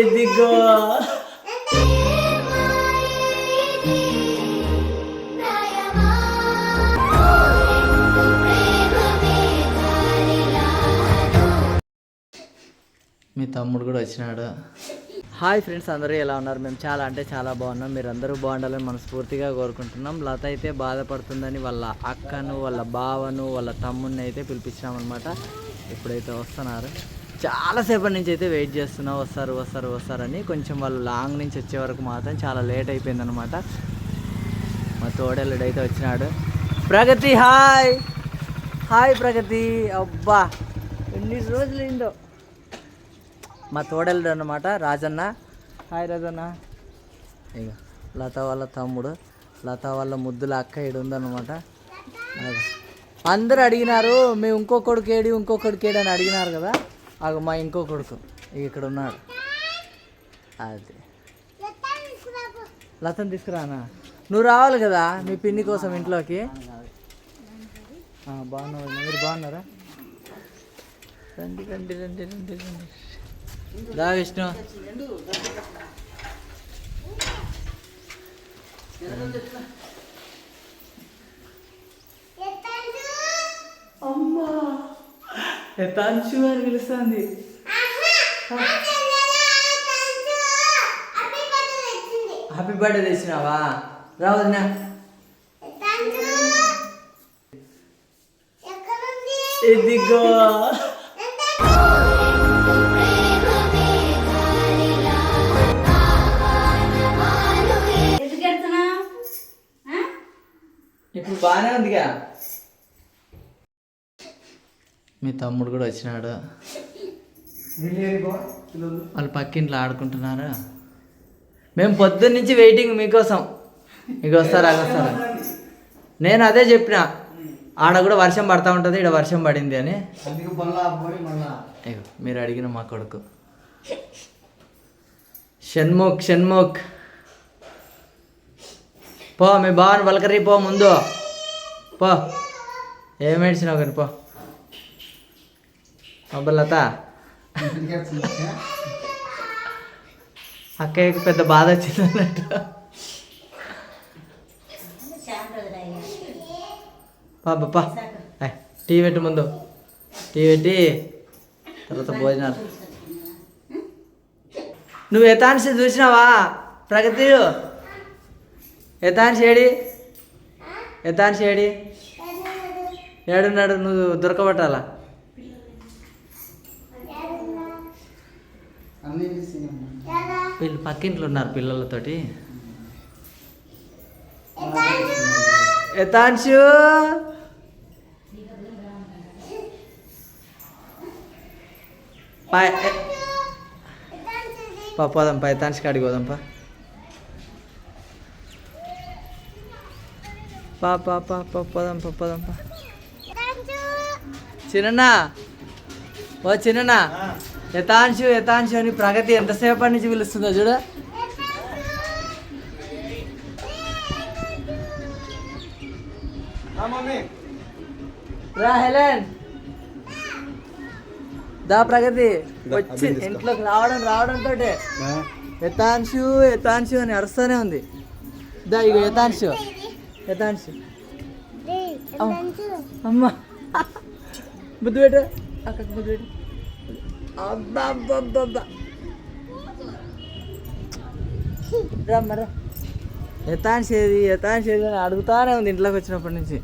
ఇదిగో. మీ తమ్ముడు కూడా వచ్చినాడు? హాయ్ ఫ్రెండ్స్ అందరూ ఎలా ఉన్నారు? మేము చాలా అంటే చాలా బాగున్నాం. మీరు అందరూ బాగుండాలని మనస్ఫూర్తిగా కోరుకుంటున్నాం. లత అయితే బాధపడుతుందని వాళ్ళ అక్కను వాళ్ళ బావను వాళ్ళ తమ్ముడిని అయితే పిలిపించినామన్నమాట. ఇప్పుడైతే వస్తున్నారు. చాలాసేపటి నుంచి అయితే వెయిట్ చేస్తున్నా వస్తారు వస్తారు వస్తారని కొంచెం వాళ్ళు లాంగ్ నుంచి వచ్చే వరకు మాత్రం చాలా లేట్ అయిపోయిందనమాట మా తోడెల్లుడు అయితే వచ్చినాడు. ప్రగతి హాయ్! హాయ్ ప్రగతి! అబ్బా! ఎన్ని రోజులు అయిందో మా తోడెల్లుడు అనమాట రాజన్న. హాయ్ రాజన్న. ఇక లత వాళ్ళ తమ్ముడు లత వాళ్ళ ముద్దుల అక్క ఈడు ఉందన్నమాట. అందరు అందరూ అడిగినారు మేము ఇంకొకడు కేడి ఏడి ఇంకో అని అడిగినారు కదా. అగ మా ఇంకో కొడుకు ఇక్కడ ఉన్నాడు. అది. లతను తీసుకురానా? నువ్వు రావాలి కదా మీ పిన్ని కోసం ఇంట్లోకి? ఆ, బాగున్నావు? మీరు బాగున్నారా? రండి రండి రండి రండి రండి. దా విష్ణు. ఎతాంశు అని పిలుస్తుంది. Happy birthday తెచ్చినావా? రావద్దునా ఇదిగో. ఇప్పుడు బాగానే ఉందిగా? మీ తమ్ముడు కూడా వచ్చినాడు. వాళ్ళు పక్కింట్లో ఆడుకుంటున్నారు? మేము పొద్దున్న నుంచి వెయిటింగ్ మీకోసం. మీకు వస్తారా వస్తారా? నేను అదే చెప్పిన. ఆడ కూడా వర్షం పడతా ఉంటుంది ఇక్కడ వర్షం పడింది అని. మీరు అడిగిన మా కొడుకు. షణ్ముఖ్ షణ్ముఖ్. పో మీ బావని పలకరి పో ముందు. పో. ఏం ఏడ్చినావు కానీ పో. అబ్బలత అక్కయ్యకు పెద్ద బాధ వచ్చింది అన్నట్టు. పా టీ పెట్టు ముందు. టీ పెట్టి తర్వాత భోజనాలు. నువ్వు ఎతాన్సి చూసినావా? ప్రగతి? ఎతాన్సి ఏడి? ఎతాన్సి ఏడి? ఏడున్నాడు నువ్వు దొరకబట్టాలా? వీళ్ళు పక్కింట్లో ఉన్నారు పిల్లలతోటి. యథాంశు పై పా పోదాం పా యథాంశ్ కాడికి పోదాం పా. పా పా పా పా పోదాం పా పోదాం పా. చిన్న ఓ చిన్న యథాంశు యథాంశు అని ప్రగతి ఎంతసేపటి నుంచి పిలుస్తుందో చూడు. రా హెలెన్. దా ప్రగతి. వచ్చి ఇంట్లోకి రావడం రావడంతో యథాంశు యథాంశు అని అరుస్తూనే ఉంది. దా ఇక యథాంశు. యథాంశు. అమ్మ. బుద్ధి పెట్టు. అక్కడికి బుద్ధి పెట్టు. అబ్బా అబ్బా అబ్బా అబ్బా రమ్మ. రా యథాంశ్ ఏది యథాంశ్ ఏది అని అడుగుతానే ఉంది ఇంట్లోకి వచ్చినప్పటి నుంచి.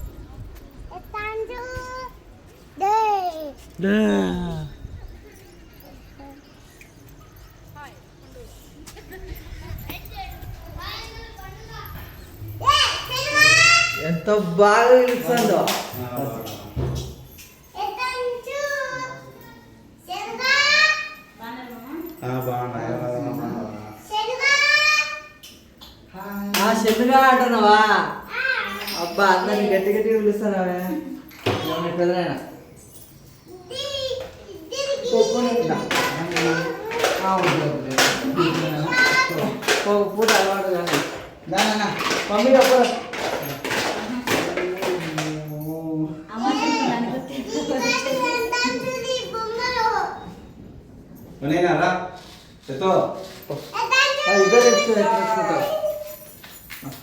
ఎంత బాగా పిలుస్తుందో చెల్లుగా అంటున్నావా? అబ్బా అందరిని గట్టి గట్టిగా పిలుస్తున్నావే. ఒక పూట అలవాటు కానీ అప్పుడు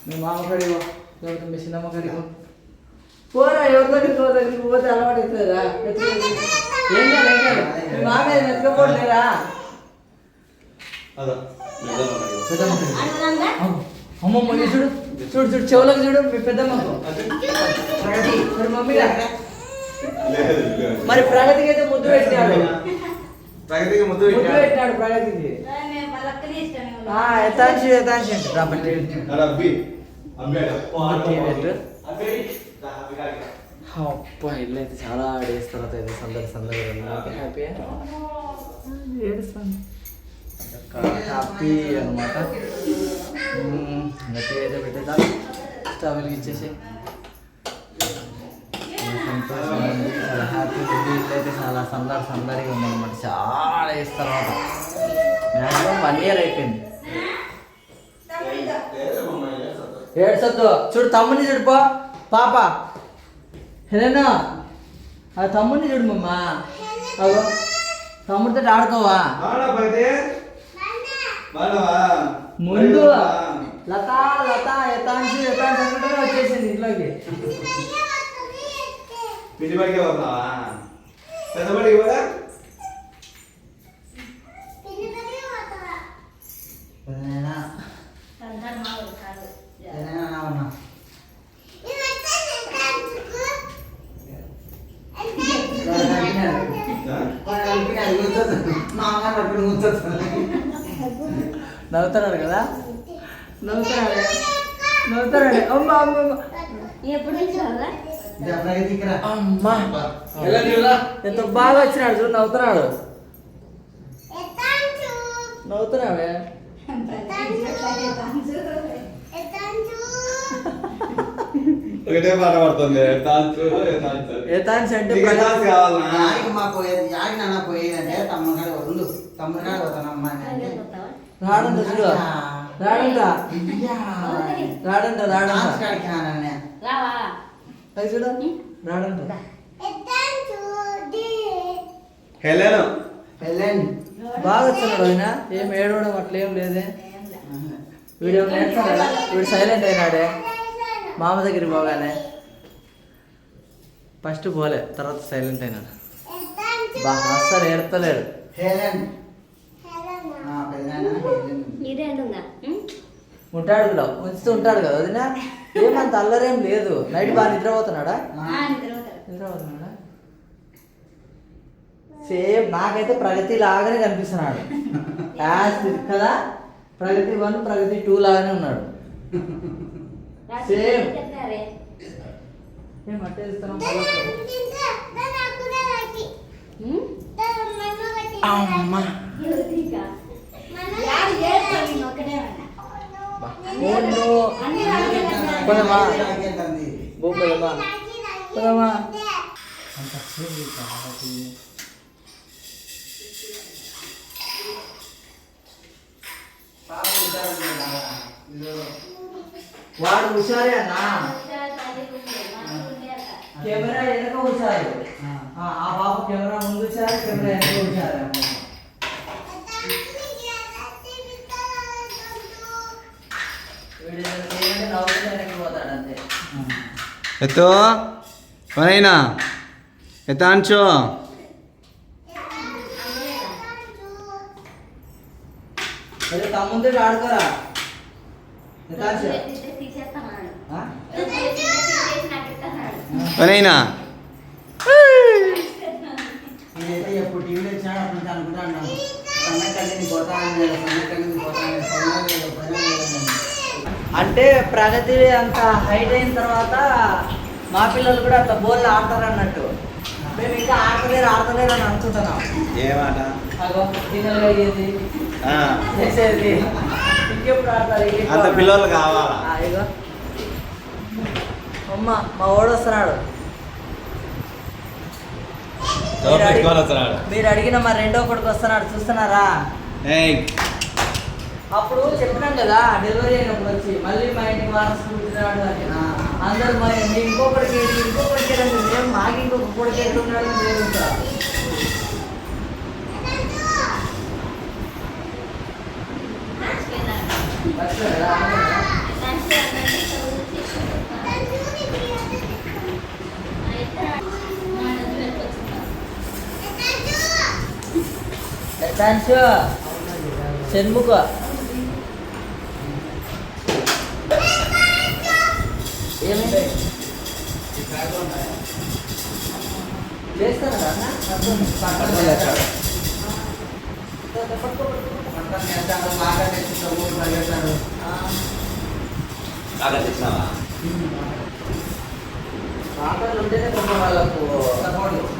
మీ మామ కడిగి పో. లేకపోతే మీ చిన్నమ్మ కడిగి. పోరా ఎవరి దగ్గరికి పో దగ్గరికి పోతే అలవాటు అవుతుందా. ఏం కాదు కాదు మీ మామ ఎత్తుకపోలేరా చూడు. చూడు చూడు చెవులకు చూడు మీ పెద్దమ్మకు ప్రగతి మరి లేదు. మరి ప్రగతికి అయితే ముద్దు పెట్టినాడు. ప్రగతికి ముద్దు పెట్టాడు. పెట్టినాడు ప్రగతికి. ఆ, ఎతాంశి ఎతాంశి అంటే రా మళ్ళీ. అరే అబ్బి ఇల్లు అయితే చాలా డేస్ తర్వాత అయితే సందడి ఓకే. హ్యాపీ హ్యాపీ అనమాట గట్టిగా అయితే పెట్టేద్దాం? స్టవ్ ఉంది. చాలా హ్యాపీ ఇల్లు అయితే చాలా సందడి సందడిగా ఉందన్నమాట. చాలా డేస్ తర్వాత. మ్యాక్సిమం వన్ ఇయర్ అయిపోయింది. ఏడ్సొద్దు చూడు తమ్ముని చూడు పో. పాప. హెలెనా? ఆ తమ్ముని చూడు మమ్మ. తమ్ముడితో ఆడుకోవా? ముందు? లత లత ఎతాంశి ఎతాంశి అనుకుంటూనే వచ్చేసింది ఇంట్లోకి. పిల్లి బడికి పోతున్నావా పెద్ద బడికి పోదా? నవ్వుతున్నాడు కదా? నవ్వుతున్నాడు. నవ్వుతున్నాడు. అమ్మ అమ్మ. ఎప్పుడు? ఎంత బాగా వచ్చినాడు చూడు నవ్వుతున్నాడు. నవ్వుతున్నావే? ఒకటే పాట పడుతుంది డాన్స్ ఏతాన్స్ అంటే నీకు ప్రగతి- డాన్స్ కావాలనా యాడికి మా పోయేది యాడికి నాన్న పోయేదంటే తమ్ముడు పోతానమ్మా రాడంట చూడు. రాడంట. రాడంట రాడంట. డాన్స్ కాడికి నాన్న రావా? అది చూడు. రాడంట. హెలెన్. పెళ్ళండి బాగా ఆయన. ఏం ఏడవడం అట్లా ఏం లేదే. వీడియో వీడు సైలెంట్ అయినాడే. మామ దగ్గరికి పోగానే ఫస్ట్ పోలే తర్వాత సైలెంట్ అయినాడు. బా అస్సలు ఏడతలేడు. హేలెన్ ఆ పెళ్ళాన్న హేలెన్ ఇదేంటుందా ఉంటాడు కూడా ఉంచుతూ ఉంటాడు కదా వదిన. ఏమంత అల్లరేం లేదు. నైట్ బాగా నిద్రపోతున్నాడా? నిద్రపోతున్నాడా? సేమ్ నాకైతే ప్రగతి లాగానే కనిపిస్తున్నాడు. కదా? ప్రగతి వన్ ప్రగతి టూ లాగానే ఉన్నాడు. సేమ్ ఏం అట్టే ఇస్తున్నాం అమ్మా. ఓన్ను పోదామా బో పోదామా పోదామా అంత సేపు కాబట్టి వాడు హుషారే అన్నా కెమెరా వెనక హుషారు ఆ ఆ బాబు కెమెరా ముందు హుషారు కెమెరా వెనక హుషారు ఎత్తో? పనైనా ఎత్తాంచో తమ్ముందే ఆడుకోరా? ఎప్పుడు టీవీలో అప్పుడు సన్నకల్లిని సన్నకల్లిని లేదని అంటే ప్రగతి అంత హైట్ అయిన తర్వాత మా పిల్లలు కూడా అట్లా బోర్లు ఆడతారు అన్నట్టు మేము ఇంకా ఆడతలేరు ఆడతలేరు అని అనుకుంటున్నాం. ఏమాట చేసేది. ఇంకెప్పుడు ఆడతారు అంత? పిల్లలు కావాలా? ఆ, ఇగో. అమ్మ మా ఓడు వస్తున్నాడు. మీరు అడిగిన మా రెండో కొడుకు వస్తున్నాడు చూస్తున్నారా? అప్పుడు చెప్పినాం కదా డెలివరీ అయినప్పుడు వచ్చి మళ్ళీ మా ఇంటికి వారసు పుట్టినాడు అని. అందరు మా మీ ఇంకొకటికి ఏంటి, ఇంకొకటికి ఏంటి అంటే మేము మాకు ఇంకొక కొడుకు ఎట్లున్నాడు అని లేదు ఇంకా.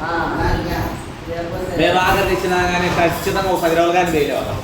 ఆ, అలాగే. లేకపోతే మేము బాగా తెచ్చినా కానీ ఖచ్చితంగా ఒక పది రోజులు కానీ వేయలేవాళ్ళం